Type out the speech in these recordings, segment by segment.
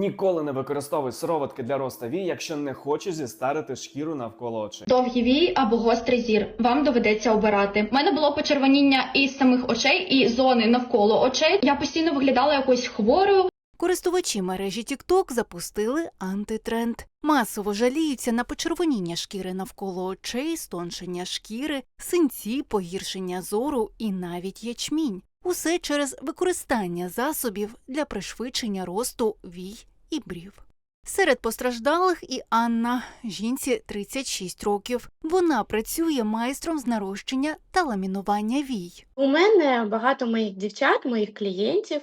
Ніколи не використовуй сироватки для росту вій, якщо не хочеш зістарити шкіру навколо очей. Довгі вії або гострий зір. Вам доведеться обирати. У мене було почервоніння і самих очей, і зони навколо очей. Я постійно виглядала якось хворою. Користувачі мережі TikTok запустили антитренд. Масово жаліються на почервоніння шкіри навколо очей, стоншення шкіри, синці, погіршення зору і навіть ячмінь. Усе через використання засобів для пришвидшення росту вій і брів. Серед постраждалих і Анна, жінці 36 років. Вона працює майстром з нарощення та ламінування вій. У мене багато моїх дівчат, моїх клієнтів,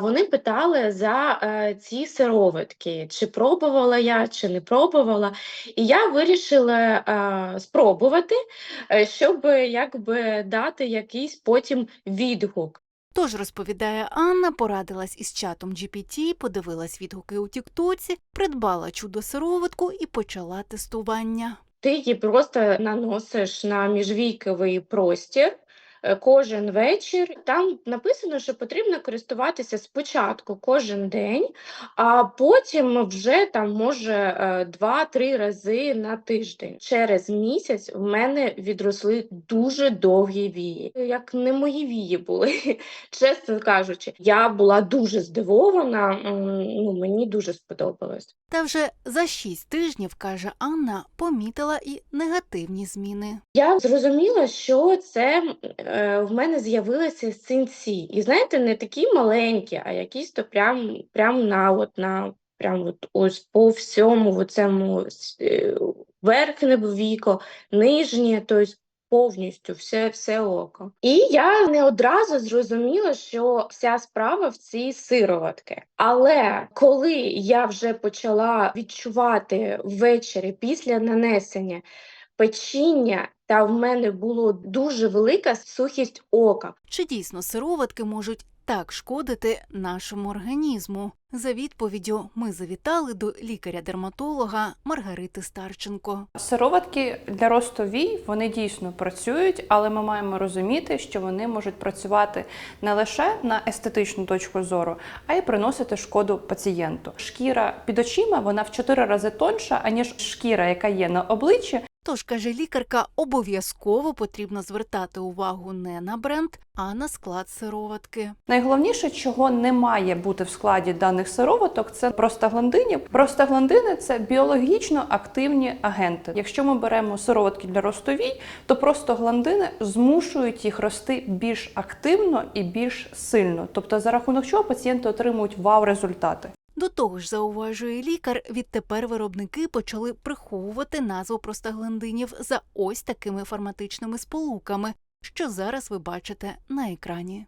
вони питали за е, ці сироватки, чи пробувала я, чи не пробувала. І я вирішила е, спробувати, е, щоб якби дати якийсь потім відгук. Тож, розповідає Анна, порадилась із чатом GPT, подивилась відгуки у Тіктоці, придбала чудо-сироватку і почала тестування. Ти її просто наносиш на міжвійковий простір кожен вечір. Там написано, що потрібно користуватися спочатку кожен день, а потім вже там може е, два-три рази на тиждень. Через місяць в мене відросли дуже довгі вії, як не мої вії були, чесно кажучи. Я була дуже здивована. Ну, мені дуже сподобалось. Та вже за шість тижнів, каже Анна, помітила і негативні зміни. Я зрозуміла, що це е, в мене з'явилися синці. І знаєте, не такі маленькі, а якісь то прям, прям на от на прям от ось по всьому цьому верхнє віко, нижнє, тобто повністю все, все око. І я не одразу зрозуміла, що вся справа в цій сироватки. Але коли я вже почала відчувати ввечері після нанесення печіння, та в мене було дуже велика сухість ока. Чи дійсно сироватки можуть так шкодити нашому організму? За відповіддю ми завітали до лікаря-дерматолога Маргарити Старченко. Сироватки для росту вій вони дійсно працюють, але ми маємо розуміти, що вони можуть працювати не лише на естетичну точку зору, а й приносити шкоду пацієнту. Шкіра під очима вона в 4 рази тонша, аніж шкіра, яка є на обличчі. Тож, каже лікарка, обов'язково потрібно звертати увагу не на бренд, а на склад сироватки. Найголовніше, чого не має бути в складі даних сироваток, це простагландинів. Простагландини це біологічно активні агенти. Якщо ми беремо сироватки для росту вій, то простагландини змушують їх рости більш активно і більш сильно. Тобто, за рахунок чого пацієнти отримують вау-результати. До того ж, зауважує лікар, відтепер виробники почали приховувати назву простагландинів за ось такими фарматичними сполуками, що зараз ви бачите на екрані.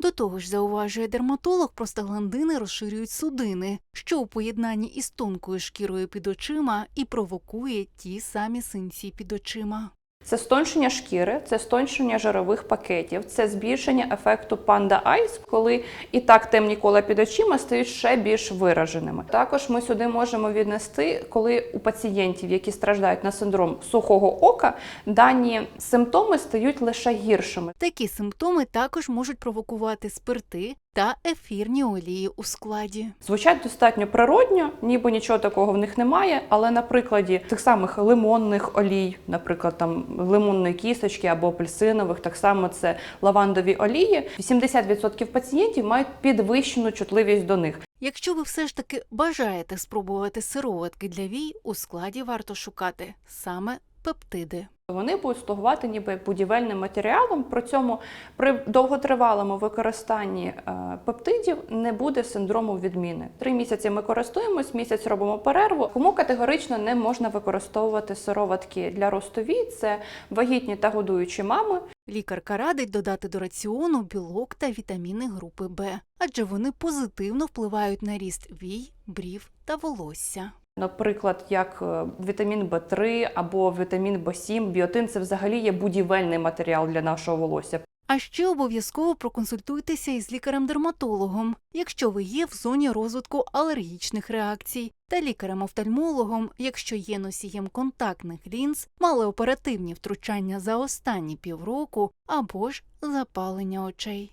До того ж, зауважує дерматолог, простагландини розширюють судини, що у поєднанні із тонкою шкірою під очима і провокує ті самі синці під очима. Це стоншення шкіри, це стоншення жирових пакетів, це збільшення ефекту Panda Eyes, коли і так темні кола під очима стають ще більш вираженими. Також ми сюди можемо віднести, коли у пацієнтів, які страждають на синдром сухого ока, дані симптоми стають лише гіршими. Такі симптоми також можуть провокувати спирти та ефірні олії у складі. Звучать достатньо природньо, ніби нічого такого в них немає. Але на прикладі тих самих лимонних олій, наприклад, там лимонної кісточки або апельсинових, так само це лавандові олії. 80% пацієнтів мають підвищену чутливість до них. Якщо ви все ж таки бажаєте спробувати сироватки для вій, у складі варто шукати саме пептиди. Вони будуть слугувати ніби будівельним матеріалом. При цьому при довготривалому використанні е, пептидів не буде синдрому відміни. Три місяці ми користуємось, місяць робимо перерву. Кому категорично не можна використовувати сироватки для росту вій, це вагітні та годуючі мами. Лікарка радить додати до раціону білок та вітаміни групи Б, адже вони позитивно впливають на ріст вій, брів та волосся. Наприклад, як е, вітамін В3 або вітамін В7, біотин це взагалі є будівельний матеріал для нашого волосся. А ще обов'язково проконсультуйтеся із лікарем-дерматологом, якщо ви є в зоні розвитку алергічних реакцій, та лікарем-офтальмологом, якщо є носієм контактних лінз, мали оперативні втручання за останні півроку або ж запалення очей.